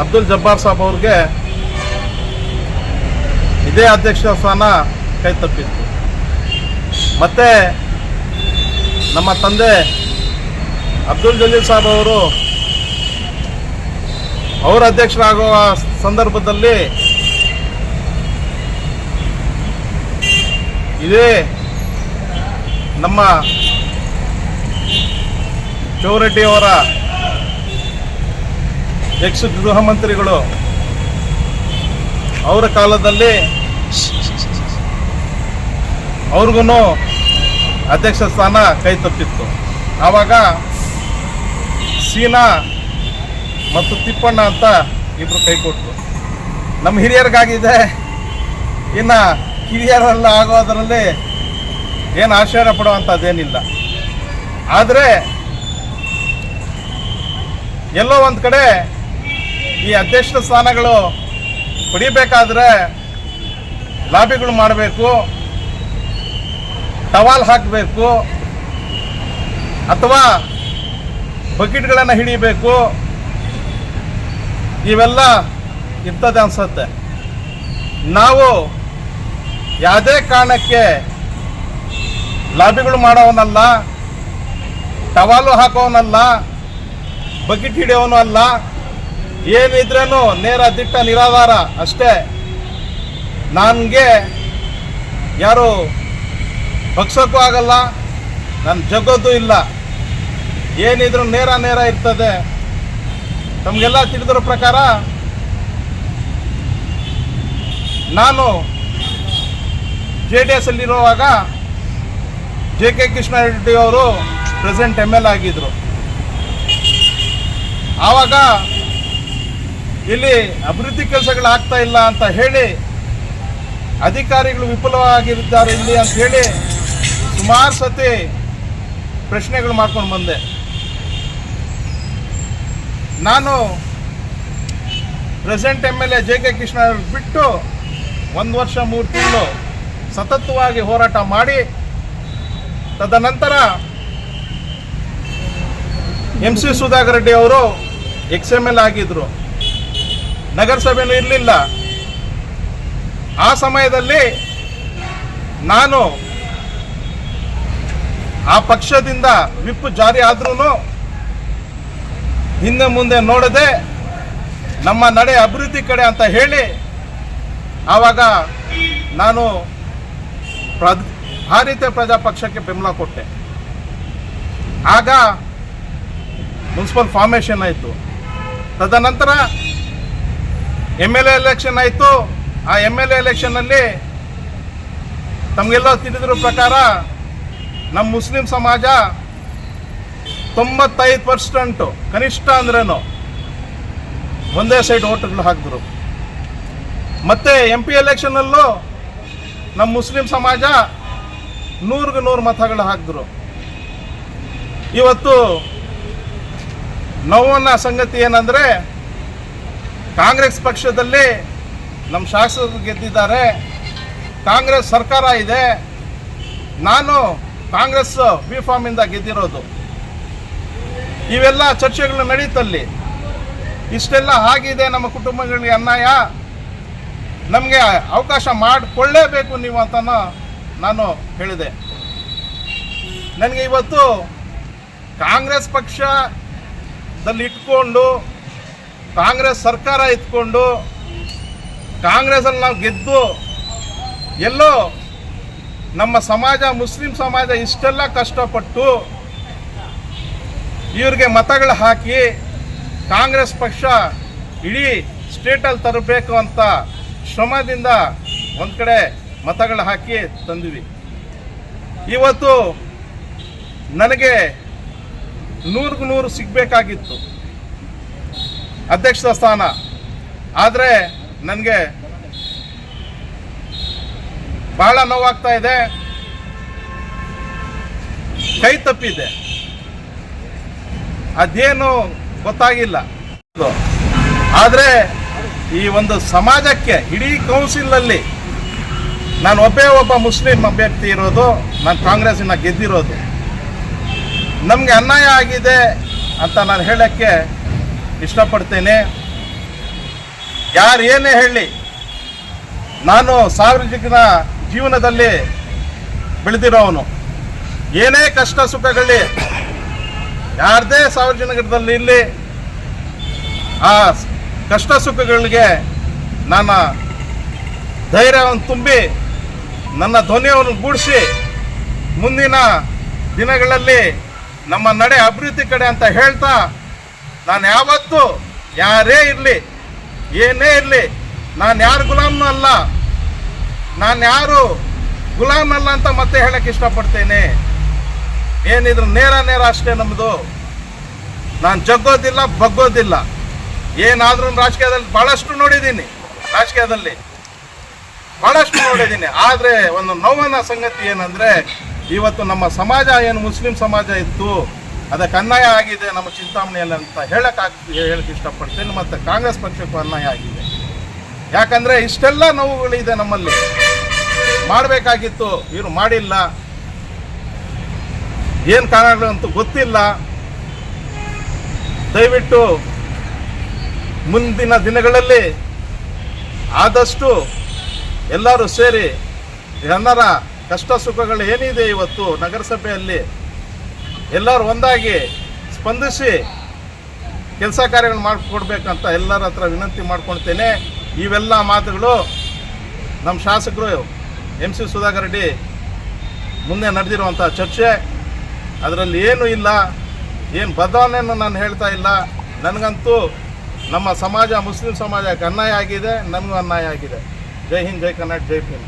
ಅಬ್ದುಲ್ ಜಬ್ಬಾರ್ ಸಾಬ್ ಅವ್ರಿಗೆ ಇದೇ ಅಧ್ಯಕ್ಷ ಸ್ಥಾನ ಕೈ ತಪ್ಪಿತ್ತು. ಮತ್ತೆ ನಮ್ಮ ತಂದೆ ಅಬ್ದುಲ್ ಜಲೀಲ್ ಸಾಬ್ ಅವರು ಅವರ ಅಧ್ಯಕ್ಷರಾಗುವ ಸಂದರ್ಭದಲ್ಲಿ ಇದೇ ನಮ್ಮ ಚೌರೆಡ್ಡಿ ಎಕ್ಸ್ ಗೃಹ ಮಂತ್ರಿಗಳು, ಅವರ ಕಾಲದಲ್ಲಿ ಅವ್ರಿಗೂ ಅಧ್ಯಕ್ಷ ಸ್ಥಾನ ಕೈ ತಪ್ಪಿತ್ತು. ಆವಾಗ ಸೀನಾ ಮತ್ತು ತಿಪ್ಪಣ್ಣ ಅಂತ ಇಬ್ರು ಕೈ ಕೊಟ್ಟರು ನಮ್ಮ ಹಿರಿಯರಿಗಾಗಿದೆ ಇನ್ನು ಕಿರಿಯರೆಲ್ಲ ಆಗೋದರಲ್ಲಿ ಏನು ಆಶ್ಚರ್ಯ ಪಡುವಂಥದ್ದೇನಿಲ್ಲ ಆದರೆ ಎಲ್ಲೋ ಒಂದು ಕಡೆ ಈ ಅಧ್ಯಕ್ಷ ಸ್ಥಾನಗಳು ಪಡಿಬೇಕಾದ್ರೆ ಲಾಬಿಗಳು ಮಾಡಬೇಕು, ಟವಾಲ್ ಹಾಕಬೇಕು, ಅಥವಾ ಬಕೆಟ್ಗಳನ್ನು ಹಿಡಿಬೇಕು. ಇವೆಲ್ಲ ಇರ್ತದೆ ಅನ್ಸುತ್ತೆ. ನಾವು ಯಾವುದೇ ಕಾರಣಕ್ಕೆ ಲಾಬಿಗಳು ಮಾಡೋವನಲ್ಲ, ಟವಾಲು ಹಾಕೋವನಲ್ಲ, ಬಕೆಟ್ ಹಿಡಿಯೋನು ಅಲ್ಲ ಏನಿದ್ರೇನು ನೇರ ದಿಟ್ಟ ನಿರಾಧಾರ ಅಷ್ಟೇ. ನನಗೆ ಯಾರು ಬಗ್ಸೋಕ್ಕೂ ಆಗಲ್ಲ, ನಾನು ಜಗ್ಗೋದು ಇಲ್ಲ. ಏನಿದ್ರು ನೇರ ನೇರ ಇರ್ತದೆ. ತಮಗೆಲ್ಲ ತಿಳಿದಿರೋ ಪ್ರಕಾರ ನಾನು ಜೆ ಡಿ ಎಸ್ ಅಲ್ಲಿರುವಾಗ ಜೆ ಕೆ ಕೃಷ್ಣ ರೆಡ್ಡಿ ಅವರು ಪ್ರೆಸೆಂಟ್ ಎಂ ಎಲ್ ಆಗಿದ್ರು. ಆವಾಗ ಇಲ್ಲಿ ಅಭಿವೃದ್ಧಿ ಕೆಲಸಗಳು ಆಗ್ತಾ ಇಲ್ಲ ಅಂತ ಹೇಳಿ ಅಧಿಕಾರಿಗಳು ವಿಫಲವಾಗಿದ್ದಾರೆ ಇಲ್ಲಿ ಅಂತ ಹೇಳಿ ಸುಮಾರು ಸತಿ ಪ್ರಶ್ನೆಗಳು ಮಾಡ್ಕೊಂಡು ಬಂದೆ. ನಾನು present M L A J K Krishna ಬಿಟ್ಟು ಒಂದು ವರ್ಷ ಮೂರು ತಿಂಗಳು ಸತತವಾಗಿ ಹೋರಾಟ ಮಾಡಿ, ತದನಂತರ ಎಂ ಸಿ ಸುಧಾಕರ್ ರೆಡ್ಡಿ ಅವರು ಎಕ್ಸ್ ಎಂ ಎಲ್ ಆಗಿದ್ರು. ನಗರಸಭೆನೂ ಇರಲಿಲ್ಲ. ಆ ಸಮಯದಲ್ಲಿ ನಾನು ಆ ಪಕ್ಷದಿಂದ ವಿಪ್ ಜಾರಿ ಆದ್ರೂ ಹಿಂದೆ ಮುಂದೆ ನೋಡದೆ ನಮ್ಮ ನಡೆ ಅಭಿವೃದ್ಧಿ ಕಡೆ ಅಂತ ಹೇಳಿ ಆವಾಗ ನಾನು ಪ್ರ ಭಾರತೀಯ ಪ್ರಜಾ ಪಕ್ಷಕ್ಕೆ ಬೆಂಬಲ ಕೊಟ್ಟೆ. ಆಗ ಮುನ್ಸಿಪಲ್ ಫಾರ್ಮೇಷನ್ ಆಯಿತು. ತದನಂತರ ಎಂ ಎಲ್ ಎ ಎಲೆಕ್ಷನ್ ಆಯಿತು. ಆ ಎಂ ಎಲ್ ಎ ಎಲೆಕ್ಷನ್ನಲ್ಲಿ ತಮಗೆಲ್ಲ ತಿಳಿದಿರೋ ಪ್ರಕಾರ ನಮ್ಮ ಮುಸ್ಲಿಂ ಸಮಾಜ ತೊಂಬತ್ತೈದು ಪರ್ಸೆಂಟು ಕನಿಷ್ಠ ಅಂದ್ರೇನು ಒಂದೇ ಸೈಡ್ ಓಟ್ಗಳು ಹಾಕಿದ್ರು. ಮತ್ತು ಎಂ ಪಿ ಎಲೆಕ್ಷನಲ್ಲೂ ನಮ್ಮ ಮುಸ್ಲಿಂ ಸಮಾಜ ನೂರಿಗೆ ನೂರು ಮತಗಳು ಹಾಕಿದ್ರು. ಇವತ್ತು ನೋವನ್ನ ಸಂಗತಿ ಏನಂದರೆ ಕಾಂಗ್ರೆಸ್ ಪಕ್ಷದಲ್ಲಿ ನಮ್ಮ ಶಾಸಕರು ಗೆದ್ದಿದ್ದಾರೆ. ಕಾಂಗ್ರೆಸ್ ಸರ್ಕಾರ ಇದೆ. ನಾನು ಕಾಂಗ್ರೆಸ್ ಬಿ ಫಾರ್ಮಿಂದ ಗೆದ್ದಿರೋದು. ಇವೆಲ್ಲ ಚರ್ಚೆಗಳು ನಡೀತಲ್ಲಿ. ಇಷ್ಟೆಲ್ಲ ಆಗಿದೆ ನಮ್ಮ ಕುಟುಂಬಗಳಿಗೆ ಅನ್ಯಾಯ. ನಮಗೆ ಅವಕಾಶ ಮಾಡಿಕೊಳ್ಳೇಬೇಕು ನೀವು ಅಂತ ನಾನು ಹೇಳಿದೆ. ನನಗೆ ಇವತ್ತು ಕಾಂಗ್ರೆಸ್ ಪಕ್ಷದಲ್ಲಿ ಇಟ್ಕೊಂಡು ಕಾಂಗ್ರೆಸ್ ಸರ್ಕಾರ ಇತ್ಕೊಂಡು ಕಾಂಗ್ರೆಸ್ಸಲ್ಲಿ ನಾವು ಗೆದ್ದು ಎಲ್ಲೋ ನಮ್ಮ ಸಮಾಜ, ಮುಸ್ಲಿಂ ಸಮಾಜ ಇಷ್ಟೆಲ್ಲ ಕಷ್ಟಪಟ್ಟು ಇವ್ರಿಗೆ ಮತಗಳು ಹಾಕಿ ಕಾಂಗ್ರೆಸ್ ಪಕ್ಷ ಇಡೀ ಸ್ಟೇಟಲ್ಲಿ ತರಬೇಕು ಅಂತ ಶ್ರಮದಿಂದ ಒಂದು ಕಡೆ ಮತಗಳು ಹಾಕಿ ತಂದ್ವಿ. ಇವತ್ತು ನನಗೆ ನೂರಿಗೂ ನೂರು ಸಿಗಬೇಕಾಗಿತ್ತು. ಅಧ್ಯಕ್ಷ ಸ್ಥಾನ. ಆದರೆ ನನಗೆ ಬಹಳ ನೋವಾಗ್ತಾ ಇದೆ. ಕೈ ತಪ್ಪಿದೆ. ಅದೇನು ಗೊತ್ತಾಗಿಲ್ಲ. ಆದರೆ ಈ ಒಂದು ಸಮಾಜಕ್ಕೆ, ಇಡೀ ಕೌನ್ಸಿಲಲ್ಲಿ ನಾನು ಒಬ್ಬೇ ಒಬ್ಬ ಮುಸ್ಲಿಂ ಅಭ್ಯರ್ಥಿ ಇರೋದು, ನಾನು ಕಾಂಗ್ರೆಸ್ಸಿನ ಗೆದ್ದಿರೋದು. ನಮಗೆ ಅನ್ಯಾಯ ಆಗಿದೆ ಅಂತ ನಾನು ಹೇಳೋಕ್ಕೆ ಇಷ್ಟಪಡ್ತೇನೆ. ಯಾರು ಏನೇ ಹೇಳಿ, ನಾನು ಸಾರ್ವಜನಿಕನ ಜೀವನದಲ್ಲಿ ಬೆಳೆದಿರೋವನು. ಏನೇ ಕಷ್ಟ ಸುಖಗಳಲ್ಲಿ ಯಾರದೇ ಸಾರ್ವಜನಿಕದಲ್ಲಿ ಇಲ್ಲಿ ಆ ಕಷ್ಟ ಸುಖಗಳಿಗೆ ನನ್ನ ಧೈರ್ಯವನ್ನು ತುಂಬಿ ನನ್ನ ಧ್ವನಿಯನ್ನು ಗೂಡಿಸಿ ಮುಂದಿನ ದಿನಗಳಲ್ಲಿ ನಮ್ಮ ನಡೆ ಅಭಿವೃದ್ಧಿ ಕಡೆ ಅಂತ ಹೇಳ್ತಾ ನಾನು ಯಾವತ್ತೂ ಯಾರೇ ಇರಲಿ, ಏನೇ ಇರಲಿ, ನಾನು ಯಾರು ಗುಲಾಮ್ನೂ ಅಲ್ಲ, ನಾನು ಯಾರು ಗುಲಾಮ್ ಅಲ್ಲ ಅಂತ ಮತ್ತೆ ಹೇಳಕ್ಕೆ ಇಷ್ಟಪಡ್ತೇನೆ. ಏನಿದ್ರು ನೇರ ನೇರ ಅಷ್ಟೇ ನಮ್ಮದು ನಾನು ಜಗ್ಗೋದಿಲ್ಲ, ಬಗ್ಗೋದಿಲ್ಲ. ಏನಾದ್ರೂ ರಾಜಕೀಯದಲ್ಲಿ ಬಹಳಷ್ಟು ನೋಡಿದ್ದೀನಿ, ರಾಜಕೀಯದಲ್ಲಿ ಬಹಳಷ್ಟು ನೋಡಿದ್ದೀನಿ. ಆದರೆ ಒಂದು ನೋವನ ಸಂಗತಿ ಏನಂದ್ರೆ, ಇವತ್ತು ನಮ್ಮ ಸಮಾಜ ಏನು ಮುಸ್ಲಿಂ ಸಮಾಜ ಇತ್ತು ಅದಕ್ಕೆ ಅನ್ಯಾಯ ಆಗಿದೆ, ನಮ್ಮ ಚಿಂತಾಮಣಿಯಲ್ಲಿ ಅಂತ ಹೇಳಕ್ಕೆ ಹೇಳಕ್ ಇಷ್ಟಪಡ್ತೇನೆ, ಮತ್ತು ಕಾಂಗ್ರೆಸ್ ಪಕ್ಷಕ್ಕೂ ಅನ್ಯಾಯ ಆಗಿದೆ. ಯಾಕಂದ್ರೆ ಇಷ್ಟೆಲ್ಲ ನೋವುಗಳಿದೆ ನಮ್ಮಲ್ಲಿ. ಮಾಡಬೇಕಾಗಿತ್ತು, ಇವರು ಮಾಡಿಲ್ಲ. ಏನು ಕಾರಣಗಳಂತೂ ಗೊತ್ತಿಲ್ಲ. ದಯವಿಟ್ಟು ಮುಂದಿನ ದಿನಗಳಲ್ಲಿ ಆದಷ್ಟು ಎಲ್ಲರೂ ಸೇರಿ ಜನರ ಕಷ್ಟ ಸುಖಗಳು ಏನಿದೆ ಇವತ್ತು ನಗರಸಭೆಯಲ್ಲಿ ಎಲ್ಲರೂ ಒಂದಾಗಿ ಸ್ಪಂದಿಸಿ ಕೆಲಸ ಕಾರ್ಯಗಳನ್ನು ಮಾಡಿಕೊಡ್ಬೇಕಂತ ಎಲ್ಲರ ಹತ್ರ ವಿನಂತಿ ಮಾಡ್ಕೊಳ್ತೇನೆ. ಇವೆಲ್ಲ ಮಾತುಗಳು ನಮ್ಮ ಶಾಸಕರು ಎಂ ಸಿ ಸುಧಾಕರ್ ರೆಡ್ಡಿ ಮುಂದೆ ನಡೆದಿರುವಂಥ ಚರ್ಚೆ. ಅದರಲ್ಲಿ ಏನೂ ಇಲ್ಲ, ಏನು ಬದಲಾವಣೆಯನ್ನು ನಾನು ಹೇಳ್ತಾ ಇಲ್ಲ. ನನಗಂತೂ ನಮ್ಮ ಸಮಾಜ, ಮುಸ್ಲಿಂ ಸಮಾಜಕ್ಕೆ ಅನ್ಯಾಯ ಆಗಿದೆ ನನಗೂ ಅನ್ಯಾಯ ಆಗಿದೆ. ಜೈ ಹಿಂದ್, ಜೈ ಕನ್ನಡ ಜೈ ಭೀಮ್.